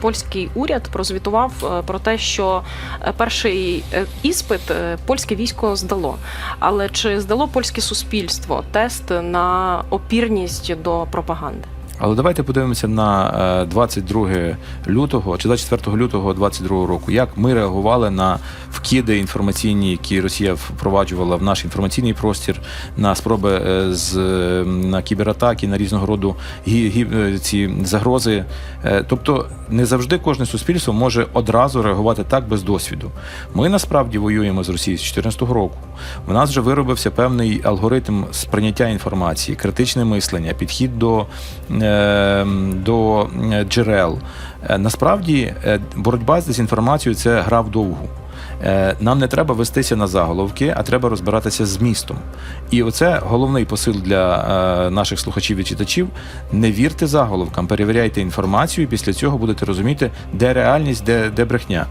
Польський уряд прозвітував е, про те, що е, перший е, іспит польське військо здало. Але чи здало польське суспільство тест на опірність до пропаганди? Але давайте подивимося на е, 22 лютого чи 24 лютого 22 року. Як ми реагували на вкиди інформаційні, які Росія впроваджувала в наш інформаційний простір, на спроби е, з е, на кібератаки, на різного роду е, ці загрози. Тобто не завжди кожне суспільство може одразу реагувати так без досвіду. Ми насправді воюємо з Росією з 2014 року. У нас вже виробився певний алгоритм сприйняття інформації, критичне мислення, підхід до, до джерел. Насправді боротьба з дезінформацією це гра вдовгу. Е, Нам не треба вестися на заголовки, а треба розбиратися з містом. І оце головний посил для е, наших слухачів і читачів. Не вірте заголовкам, перевіряйте інформацію, і після цього будете розуміти, де реальність, де, де брехня.